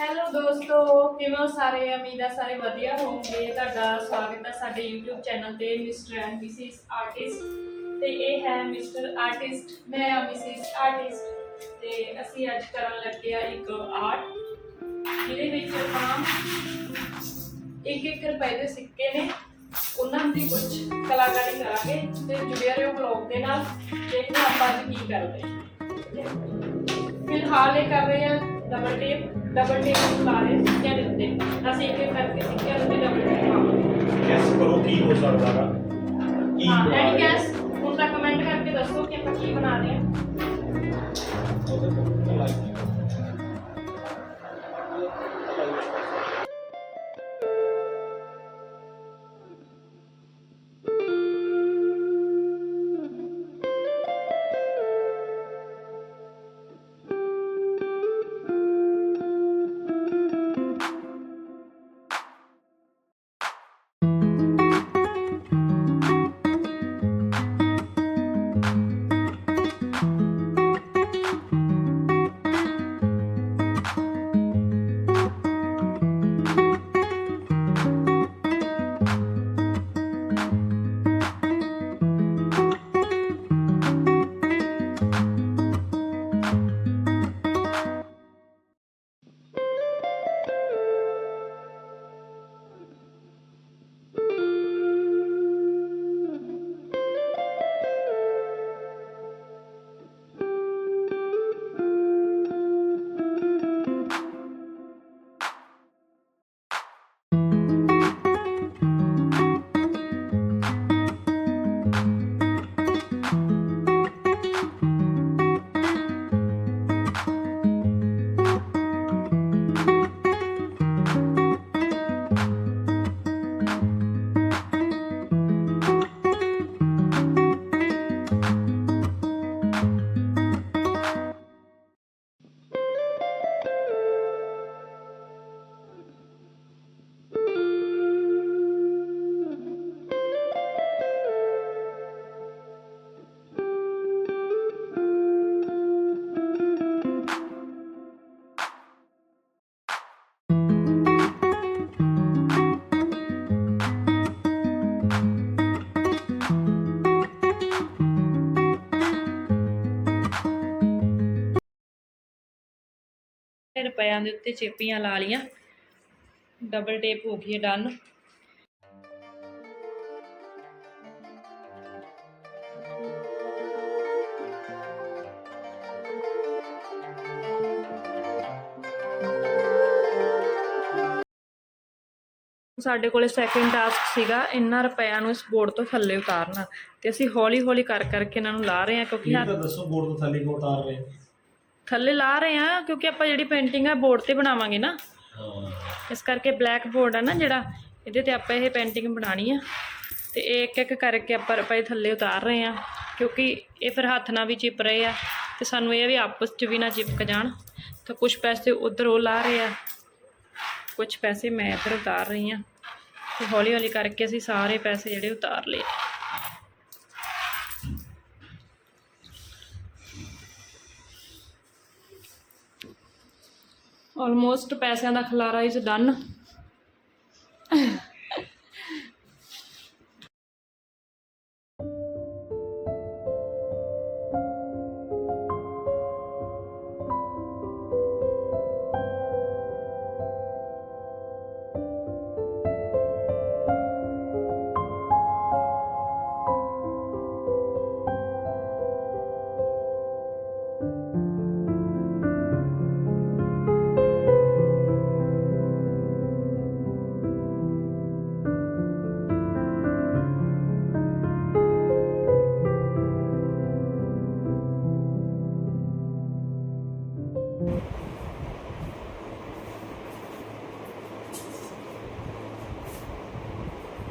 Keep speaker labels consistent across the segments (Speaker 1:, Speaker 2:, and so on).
Speaker 1: Hello ਦੋਸਤੋ, ਕਿਵੇਂ ਹੋ ਸਾਰੇ? ਉਮੀਦ ਹੈ ਸਾਰੇ ਵਧੀਆ ਹੋਵੋਗੇ। ਤੁਹਾਡਾ ਸਵਾਗਤ ਹੈ ਸਾਡੇ YouTube ਚੈਨਲ ਤੇ ਮਿਸਟਰ ਐਂਡ ਮਿਸਿਸ ਆਰਟਿਸਟ ਤੇ ਇਹ ਹੈ ਮਿਸਟਰ ਆਰਟਿਸਟ ਮੈਂ ਹਾਂ ਮਿਸਿਸ ਆਰਟਿਸਟ ਤੇ ਅਸੀਂ ਅੱਜ ਕਰਨ ਲੱਗੇ ਆ ਇੱਕ ਆਰਟ ਜਿਹਦੇ ਵਿੱਚ ਆਪਾਂ ਇੱਕ ਇੱਕ ਰੁਪਏ ਦੇ ਸਿੱਕੇ ਨੇ, ਉਹਨਾਂ ਦੀ ਕੁਝ ਕਲਾਕਾਰੀ ਕਰਾਂਗੇ ਤੇ ਜੁੜਿਆ ਰਹੋ ਬਲੌਗ ਦੇ ਨਾਲ। ਦੇਖੋ ਆਪਾਂ ਅੱਜ ਕੀ ਕਰਦੇ। ਹਾਂ ਫਿਲਹਾਲ ਇਹ ਕਰ ਰਹੇ ਆ ਡਬਲ ਟੇਪ ਡਬਲ ਟੇਪ ਲਾ ਰਹੇ ਸਿੱਕਿਆਂ ਦੇ ਉੱਤੇ। ਅਸੀਂ ਇੱਕ ਇੱਕ ਕਰਕੇ ਸਿੱਕਿਆਂ ਦੇ ਉੱਤੇ ਡਬਲ ਟੇਪ ਪਾਵਾਂਗੇ।
Speaker 2: ਗੈਸ ਕਰੋ ਕੀ ਹੋ ਸਕਦਾ ਵਾ ਕੀ
Speaker 1: ਹਾਂ
Speaker 2: ਰਹੇ
Speaker 1: ਗੈਸ ਹੁਣ ਤਾਂ ਕਮੈਂਟ ਕਰਕੇ ਦੱਸੋ ਕਿ ਆਪਾਂ ਕੀ ਬਣਾ ਰਹੇ ਹਾਂ। ਰੁਪਿਆਂ ਦੇ ਉੱਤੇ ਚੇਪੀਆਂ ਲਾ ਲੀਆਂ ਡਬਲ ਟੇਪ ਹੋ ਗਈ ਹੈ ਡਨ ਸਾਡੇ ਕੋਲੇ ਸੈਕਿੰਡ ਟਾਸਕ ਸੀਗਾ, ਇਹਨਾਂ ਰੁਪਿਆਂ ਨੂੰ ਇਸ ਬੋਰਡ ਤੋਂ ਥੱਲੇ ਉਤਾਰਨਾ। ਤੇ ਅਸੀਂ ਹੌਲੀ ਹੌਲੀ ਕਰ ਕਰਕੇ ਇਹਨਾਂ ਨੂੰ ਲਾ ਰਹੇ ਹਾਂ, ਕਿਉਂਕਿ
Speaker 2: ਇਹ ਤਾਂ ਦੱਸੋ ਬੋਰਡ ਤੋਂ ਥੱਲੇ ਕਿਉਂ ਉਤਾਰ ਰਹੇ
Speaker 1: ਥੱਲੇ ਲਾ ਰਹੇ ਹਾਂ, ਕਿਉਂਕਿ ਆਪਾਂ ਜਿਹੜੀ ਪੇਂਟਿੰਗ ਆ ਬੋਰਡ ਤੇ ਬਣਾਵਾਂਗੇ ਨਾ। ਇਸ ਕਰਕੇ ਬਲੈਕ ਬੋਰਡ ਆ ਨਾ ਜਿਹੜਾ, ਇਹਦੇ ਤੇ ਆਪਾਂ ਇਹ ਪੇਂਟਿੰਗ ਬਣਾਣੀ ਆ। ਤੇ ਇਹ ਇੱਕ ਇੱਕ ਕਰਕੇ ਆਪਾਂ ਰੁਪਏ ਥੱਲੇ ਉਤਾਰ ਰਹੇ ਆ ਕਿਉਂਕਿ ਇਹ ਫਿਰ ਹੱਥ ਨਾਲ ਵੀ ਚਿਪ ਰਹੇ ਆ, ਤੇ ਸਾਨੂੰ ਇਹ ਆ ਵੀ ਆਪਸ 'ਚ ਵੀ ਨਾ ਚਿਪਕ ਜਾਣ। ਤਾਂ ਕੁਝ ਪੈਸੇ ਉਧਰ ਉਹ ਲਾ ਰਹੇ ਆ ਕੁਝ ਪੈਸੇ ਮੈਂ ਇੱਧਰ ਉਤਾਰ ਰਹੀ ਆ ਤੇ ਹੌਲੀ ਹੌਲੀ ਕਰਕੇ ਅਸੀਂ ਸਾਰੇ ਪੈਸੇ ਜਿਹੜੇ ਉਤਾਰ ਲਏ। ਆਲਮੋਸਟ ਪੈਸਿਆਂ ਦਾ ਖਲਾਰਾ ਇਜ਼ ਡਨ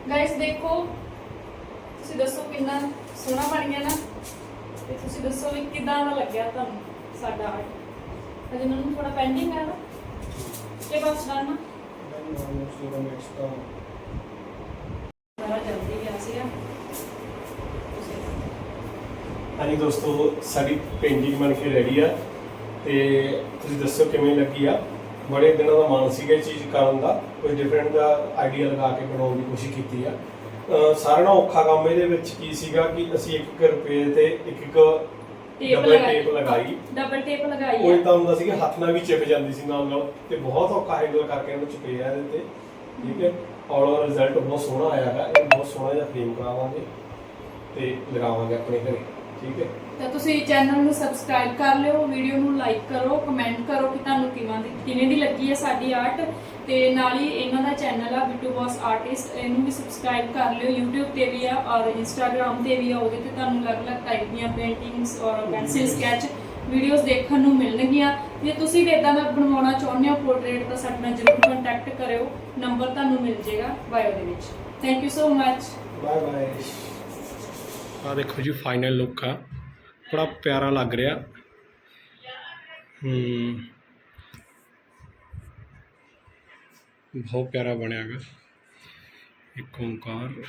Speaker 1: ਗਾਇਸ ਦੇਖੋ, ਤੁਸੀਂ ਦੱਸੋ ਕਿੰਨਾ ਸੋਹਣਾ ਬਣ ਗਿਆ ਨਾ? ਤੇ ਤੁਸੀਂ ਦੱਸੋ ਵੀ ਕਿਦਾਂ ਦਾ ਲੱਗਿਆ ਤੁਹਾਨੂੰ, ਸਾਡਾ ਆਰਟ ਅਜੇ ਮੈਨੂੰ ਥੋੜਾ ਪੈਂਡਿੰਗ ਹੈ ਨਾ? ਇਹ ਬਸ ਡਨ ਨਾ? ਸਾਰਾ ਜਲਦੀ ਗਿਆ ਸੀਗਾ। ਤੁਸੀਂ
Speaker 2: ਹਾਂਜੀ ਦੋਸਤੋ, ਸਾਡੀ ਪੇਂਟਿੰਗ ਬਣ ਕੇ ਰੈਡੀ ਆ। ਤੇ ਤੁਸੀਂ ਦੱਸੋ ਕਿਵੇਂ ਲੱਗੀ ਆ?
Speaker 3: ਬੜੇ ਦਿਨਾਂ ਦਾ ਮਨ ਸੀਗਾ ਇਹ ਚੀਜ਼ ਕਰਨ ਦਾ ਕੋਈ ਡਿਫਰੈਂਟ ਦਾ ਆਈਡੀਆ ਲਗਾ ਕੇ ਬਣਾਉਣ ਦੀ ਕੋਸ਼ਿਸ਼ ਕੀਤੀ ਆ। ਸਾਰਿਆਂ ਨਾਲੋਂ ਔਖਾ ਕੰਮ ਇਹਦੇ ਵਿੱਚ ਕੀ ਸੀਗਾ ਕਿ ਅਸੀਂ 1 ਰੁਪਏ ਤੇ ਇੱਕ ਇੱਕ
Speaker 1: ਟੇਪ ਲਗਾਈ।
Speaker 3: ਟੇਪ ਲਗਾਈ।
Speaker 1: ਡਬਲ ਟੇਪ ਲਗਾਈ ਹੈ
Speaker 3: ਇਦਾਂ ਹੁੰਦਾ ਸੀ ਕਿ ਹੱਥ ਨਾਲ ਵੀ ਚਿਪ ਜਾਂਦੀ ਸੀ ਨਾਲ ਨਾਲ ਤੇ ਬਹੁਤ ਔਖਾ ਹੈਂਡਲ ਕਰਕੇ ਇਹਨੂੰ ਚੁਪੇ ਆ ਇਹਦੇ ਤੇ। ਠੀਕ ਹੈ? ਔਰ ਰਿਜ਼ਲਟ ਬਹੁਤ ਸੋਹਣਾ ਆਇਆ ਹੈ ਇਹ ਬਹੁਤ ਸੋਹਣਾ ਜਿਹਾ ਫਰੇਮ ਕਰਾਵਾਂਗੇ ਤੇ ਲਗਾਵਾਂਗੇ ਆਪਣੇ ਘਰੇ। ਠੀਕ ਹੈ।
Speaker 1: ਤਾਂ ਤੁਸੀਂ ਚੈਨਲ ਨੂੰ ਸਬਸਕ੍ਰਾਈਬ ਕਰ ਲਿਓ ਵੀਡੀਓ ਨੂੰ ਲਾਈਕ ਕਰੋ ਕਮੈਂਟ ਕਰੋ ਕਿ ਤੁਹਾਨੂੰ ਕਿਵੇਂ ਦੀ ਕਿਵੇਂ ਦੀ ਲੱਗੀ ਹੈ ਸਾਡੀ ਆਰਟ ਤੇ ਨਾਲ ਹੀ ਇਹਨਾਂ ਦਾ ਚੈਨਲ ਆ ਬਿੱਟੂ ਬੌਸ ਆਰਟਿਸਟ ਇਹਨੂੰ ਵੀ ਸਬਸਕ੍ਰਾਈਬ ਕਰ ਲਿਓ। YouTube ਤੇ ਵੀ ਆ ਔਰ Instagram ਤੇ ਵੀ ਆ ਉਹਦੇ ਤੇ ਤੁਹਾਨੂੰ ਅਲੱਗ-ਅਲੱਗ ਟਾਈਪ ਦੀਆਂ ਪੇਂਟਿੰਗਸ ਔਰ ਪੈਨਸਿਲ ਸਕੈਚ ਵੀਡੀਓਜ਼ ਦੇਖਣ ਨੂੰ ਮਿਲਣਗੀਆਂ। ਜੇ ਤੁਸੀਂ ਵੀ ਇਦਾਂ ਦਾ ਬਣਵਾਉਣਾ ਚਾਹੁੰਦੇ ਹੋ ਪੋਰਟਰੇਟ ਤਾਂ ਸਾਡੇ ਨਾਲ ਜ਼ਰੂਰ ਕੰਟੈਕਟ ਕਰਿਓ। ਨੰਬਰ ਤੁਹਾਨੂੰ ਮਿਲ ਜਾਏਗਾ ਬਾਇਓ ਦੇ ਵਿੱਚ। Thank you so much
Speaker 3: bye bye
Speaker 2: ਆ ਦੇਖੋ ਜੀ ਫਾਈਨਲ ਲੁੱਕ ਆ। ਬੜਾ ਪਿਆਰਾ ਲੱਗ ਰਿਹਾ। ਹੂੰ। ਬਹੁਤ ਪਿਆਰਾ ਬਣਿਆਗਾ ਇੱਕ ਓਂਕਾਰ।